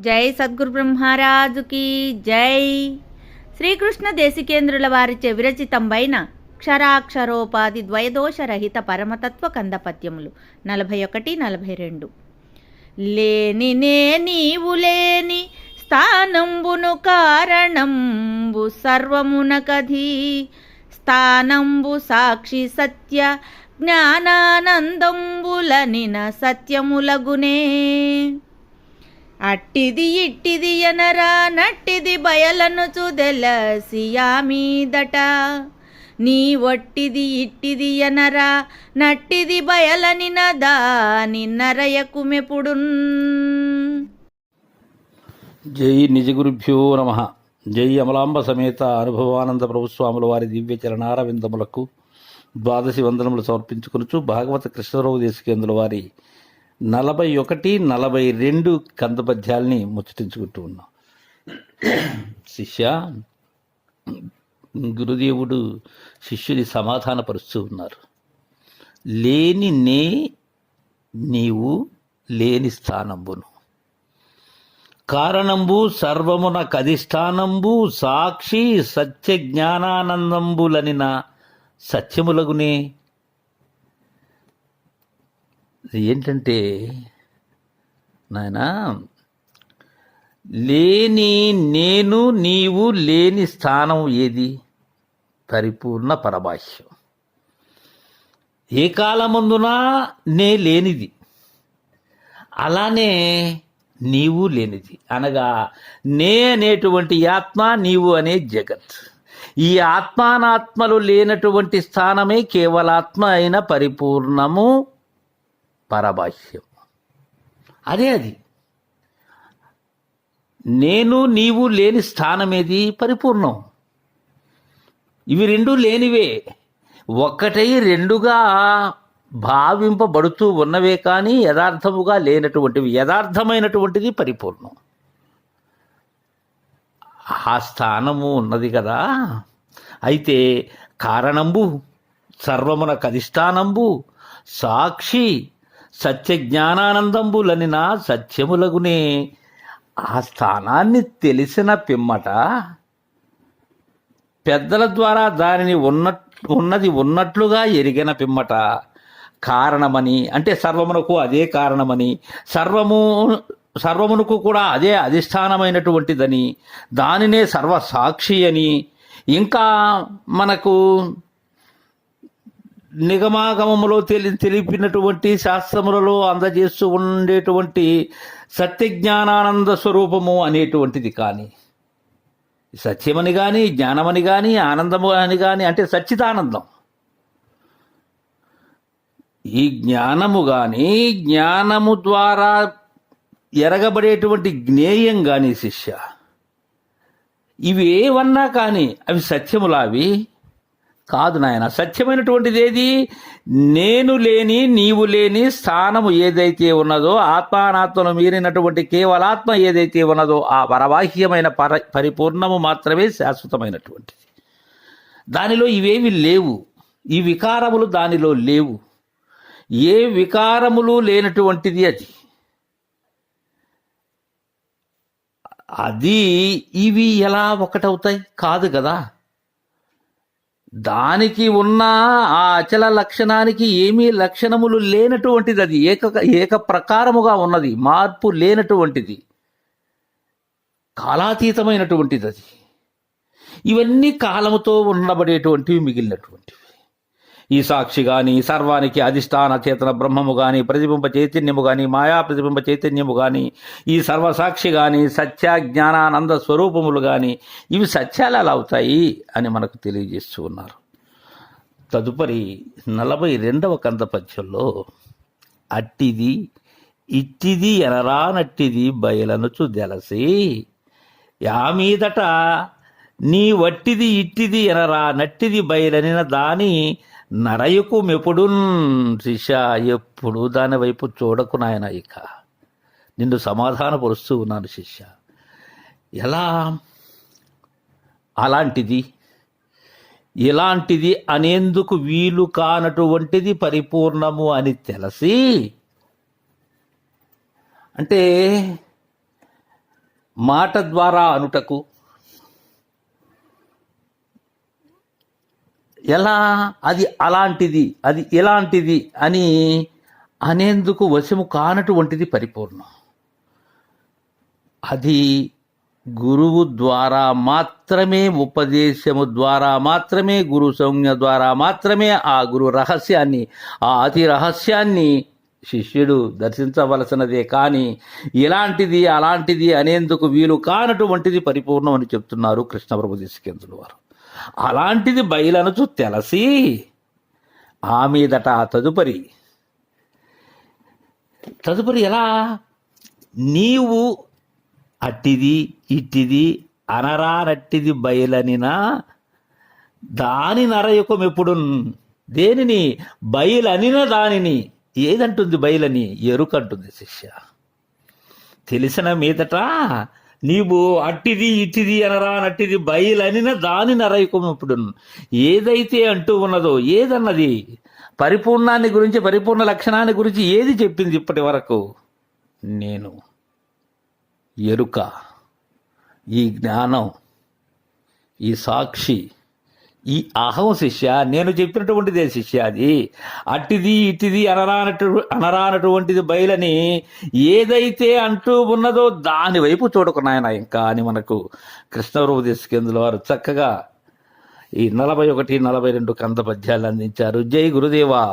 జై సద్గురు బ్రహ్మరాజుకి జై. శ్రీకృష్ణ దేశికేంద్రుల వారిచే విరచితంబైన క్షరాక్షరోపాధి ద్వయదోషరహిత పరమతత్వ కందపద్యములు నలభై ఒకటి నలభై రెండు. లేని నే నీవు లేని స్థానంబును కారణంబు సర్వమునకధి. స్థానంబు సాక్షి సత్య జ్ఞానానందంబులనిన సత్యములగునే. అట్టిది ఇట్టిది ఎనరా నట్టిది బయలను చుదెలసియా మీదట. నీ ఒట్టిది ఇట్టిది ఎనరా నట్టిది బయలనిన దాని నరయకుమెపుడున్ జై నిజగురుభ్యో నమ. జై అమలాంబ సమేత అనుభవానంద ప్రభుస్వాముల వారి దివ్య చరణారవిందములకు ద్వాదశి వందనములు సమర్పించుకొనుచు భాగవత కృష్ణరావు దేశకేంద్రుల వారి నలభై ఒకటి నలభై రెండు కందపద్యాల్ని ముచ్చటించుకుంటూ ఉన్నాం. శిష్య గురుదేవుడు శిష్యుని సమాధానపరుస్తూ ఉన్నారు. లేని నే నీవు లేని స్థానంబును. కారణంబు సర్వమునకు అధిష్టానంబు సాక్షి సత్య జ్ఞానానందంబులనిన సత్యములగునే ఏంటంటే నాయనా లేని నేను నీవు లేని స్థానం ఏది? పరిపూర్ణ పరభాష్యం ఏ కాలమందునా నే లేనిది. అలానే నీవు లేనిది. అనగా నే అనేటువంటి ఆత్మ నీవు అనే జగత్. ఈ ఆత్మానాత్మలు లేనటువంటి స్థానమే కేవలాత్మ అయిన పరిపూర్ణము పరభాష్యం అదే అది. నేను నీవు లేని స్థానమేది పరిపూర్ణం. ఇవి రెండు లేనివే. ఒక్కటై రెండుగా భావింపబడుతూ ఉన్నవే కానీ యథార్థముగా లేనటువంటివి యథార్థమైనటువంటిది పరిపూర్ణం. ఆ స్థానము ఉన్నది కదా. అయితే కారణంబు సర్వమునకు అధిష్టానంబు సాక్షి సత్య జ్ఞానానందంబులని నా సత్యములగునే ఆ స్థానాన్ని తెలిసిన పిమ్మట పెద్దల ద్వారా దానిని ఉన్న ఉన్నది ఉన్నట్లుగా ఎరిగిన పిమ్మట కారణమని అంటే సర్వమునకు అదే కారణమని సర్వము సర్వమునకు కూడా అదే అధిష్టానమైనటువంటిదని దానినే సర్వసాక్షి అని ఇంకా మనకు నిగమాగమములో తెలి తెలిపినటువంటి శాస్త్రములలో అందజేస్తూ ఉండేటువంటి సత్యజ్ఞానానంద స్వరూపము అనేటువంటిది కానీ సత్యమని కానీ జ్ఞానమని కానీ ఆనందము అని కానీ అంటే సచ్చిదానందం. ఈ జ్ఞానము కానీ జ్ఞానము ద్వారా ఎరగబడేటువంటి జ్ఞేయం కానీ శిష్య ఇవి కానీ అవి సత్యములా అవి కాదు నాయన సత్యమైనటువంటిది ఏది? నేను లేని నీవు లేని స్థానము ఏదైతే ఉన్నదో ఆత్మానాత్మను మీరినటువంటి కేవలాత్మ ఏదైతే ఉన్నదో ఆ పరవాహ్యమైన పర పరిపూర్ణము మాత్రమే శాశ్వతమైనటువంటిది. దానిలో ఇవేవి లేవు. ఈ వికారములు దానిలో లేవు. ఏ వికారములు లేనటువంటిది అది. అది ఇవి ఎలా ఒకటవుతాయి? కాదు కదా. దానికి ఉన్న ఆ అచల లక్షణానికి ఏమీ లక్షణములు లేనటువంటిది అది ఏక ఏక ప్రకారముగా ఉన్నది. మార్పు లేనటువంటిది. కాలాతీతమైనటువంటిది అది ఇవన్నీ కాలముతో ఉండబడేటువంటివి మిగిలినటువంటివి. ఈ సాక్షి గాని సర్వానికి అధిష్టాన చేతన బ్రహ్మము గాని ప్రతిబింబ చైతన్యము గాని మాయా ప్రతిబింబ చైతన్యము గాని ఈ సర్వసాక్షి గాని సత్య జ్ఞానానంద స్వరూపములు గాని ఇవి సత్యాలు అలా అవుతాయి అని మనకు తెలియజేస్తూ ఉన్నారు. తదుపరి నలభై రెండవ కంద పద్యంలో అట్టిది ఇట్టిది ఎనరానట్టిది బయలనుచు దెలసి యా మీదట నీ వట్టిది ఇట్టిది ఎనరా నట్టిది బయలనిన దాని నడయుకు మెప్పుడు శిష్య ఎప్పుడు దాని వైపు చూడకు నాయన ఇక. నిన్ను సమాధానపరుస్తూ ఉన్నాను శిష్య. ఎలా? అలాంటిది. ఇలాంటిది అనేందుకు వీలు కానటువంటిది పరిపూర్ణము అని తెలిసి అంటే మాట ద్వారా అనుటకు ఎలా? అది అలాంటిది అది ఇలాంటిది అని అనేందుకు వశము కానటువంటిది పరిపూర్ణం. అది గురువు ద్వారా మాత్రమే ఉపదేశము ద్వారా మాత్రమే గురు సంజ్ఞ ద్వారా మాత్రమే ఆ గురు రహస్యాన్ని ఆ అతి రహస్యాన్ని శిష్యుడు దర్శించవలసినదే కానీ ఇలాంటిది అలాంటిది అనేందుకు వీలు కానటువంటిది పరిపూర్ణం అని చెప్తున్నారు కృష్ణప్రభు తీసుకెందులు వారు. అలాంటిది బయలనుచు తెలసి ఆ మీదట తదుపరి. తదుపరి ఎలా? నీవు అట్టిది ఇట్టిది అనరానట్టిది బయలనినా దాని నరయుకం ఎప్పుడు దేనిని? బయలనిన దానిని. ఏదంటుంది బయలని? ఎరుకంటుంది శిష్య. తెలిసిన మీదట నీవు అట్టిది ఇట్టిది అనరా నట్టిది బయలనిన దాని నరైకం ఇప్పుడు ఏదైతే అంటూ ఉన్నదో ఏదన్నది పరిపూర్ణాన్ని గురించి పరిపూర్ణ లక్షణాన్ని గురించి ఏది చెప్పింది ఇప్పటి వరకు? నేను. ఎరుక. ఈ జ్ఞానం. ఈ సాక్షి. ఈ అహం శిష్య నేను చెప్పినటువంటిదే శిష్య అది. అట్టిది ఇట్టిది అనరానటు అనరానటువంటిది బయలని ఏదైతే అంటూ ఉన్నదో దాని వైపు చూడకున్నాయన ఇంకా అని మనకు కృష్ణవరూప తీసుకెందుల వారు చక్కగా ఈ నలభై ఒకటి నలభై రెండు కంద పద్యాలు అందించారు. జై గురుదేవా.